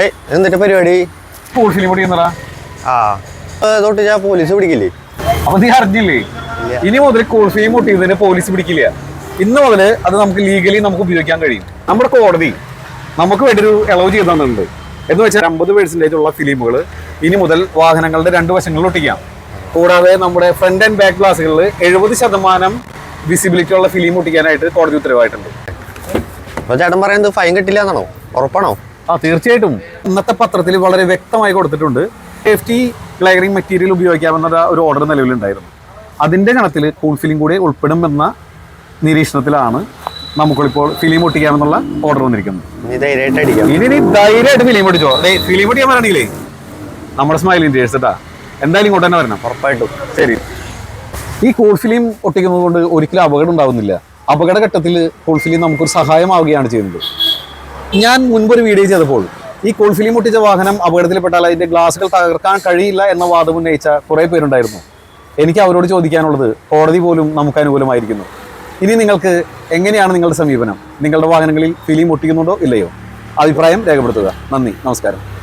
ഏയ് എന്നിട്ട് പരിപാടി? പോലീസിൽ പിടിക്കുന്നടാ ആ തൊട്ട് ഞാൻ പോലീസ് പിടിക്കില്ലേ? അപ്പൊ നീ അറിഞ്ഞില്ലേ? ഇനി മുതൽ കൂൾ ഫീ മുട്ടിയതിന് പോലീസ് പിടിക്കില്ല. ഇന്ന് മുതൽ അത് നമുക്ക് ലീഗലി നമുക്ക് ഉപയോഗിക്കാൻ കഴിയും. നമ്മുടെ കോടതി നമുക്ക് വേണ്ടി ഒരു ഇളവ് ചെയ്തു തന്നിട്ടുണ്ട്. എന്ന് വെച്ചാൽ അമ്പത് പേഴ്സന്റേജ് ഉള്ള ഫിലിമുകൾ ഇനി മുതൽ വാഹനങ്ങളുടെ രണ്ട് വശങ്ങളിൽ ഒട്ടിക്കാം. കൂടാതെ നമ്മുടെ ഫ്രണ്ട് ആൻഡ് ബാക്ക് ഗ്ലാസ്സുകളിൽ എഴുപത് ശതമാനം വിസിബിലിറ്റി ഉള്ള ഫിലിം ഒട്ടിക്കാനായിട്ട് കോടതി ഉത്തരവായിട്ടുണ്ട്. ചേട്ടൻ പറയുന്നത് ഫൈൻ കിട്ടില്ല എന്നാണോ? ഉറപ്പാണോ? ആ തീർച്ചയായിട്ടും. ഇന്നത്തെ പത്രത്തിൽ വളരെ വ്യക്തമായി കൊടുത്തിട്ടുണ്ട് സേഫ്റ്റി ഗ്ലൈറിംഗ് മെറ്റീരിയൽ ഉപയോഗിക്കാമെന്ന ഒരു ഓർഡർ നിലവിലുണ്ടായിരുന്നു. അതിന്റെ കണത്തിൽ കൂൾ ഫിലിം കൂടി ഉൾപ്പെടുമെന്ന നിരീക്ഷണത്തിലാണ് നമുക്കിപ്പോൾ ഫിലിം ഒട്ടിക്കാമെന്നുള്ള ഓർഡർ വന്നിരിക്കുന്നത്. ഇനി നീ ധൈര്യമായിട്ട് ഫിലിം ഒട്ടിച്ചോ? ഫിലിം ഒട്ടിക്കാൻ പറയണെങ്കിലേ നമ്മുടെ സ്മൈൽ ഇന്ത്യസ് കേട്ടാ എന്തായാലും ഇങ്ങോട്ട് തന്നെ വരണം. ഉറപ്പായിട്ടും. ശരി. ഈ കൂൾ ഫിലിം ഒട്ടിക്കുന്നത് കൊണ്ട് ഒരിക്കലും അപകടം ഉണ്ടാവുന്നില്ല. അപകടഘട്ടത്തിൽ കൂൾ ഫിലിം നമുക്കൊരു സഹായമാവുകയാണ് ചെയ്യുന്നത്. ഞാൻ മുൻപൊരു വീഡിയോ ചെയ്തപ്പോൾ ഈ കൂൾ മുട്ടിച്ച വാഹനം അപകടത്തിൽപ്പെട്ടാൽ അതിന്റെ ഗ്ലാസുകൾ തകർക്കാൻ കഴിയില്ല എന്ന വാദം ഉന്നയിച്ച കുറേ പേരുണ്ടായിരുന്നു. എനിക്ക് അവരോട് ചോദിക്കാനുള്ളത് കോടതി പോലും നമുക്ക് അനുകൂലമായിരിക്കുന്നു. ഇനി നിങ്ങൾക്ക് എങ്ങനെയാണ് നിങ്ങളുടെ സമീപനം? നിങ്ങളുടെ വാഹനങ്ങളിൽ ഫിലിം ഒട്ടിക്കുന്നുണ്ടോ ഇല്ലയോ? അഭിപ്രായം രേഖപ്പെടുത്തുക. നന്ദി. നമസ്കാരം.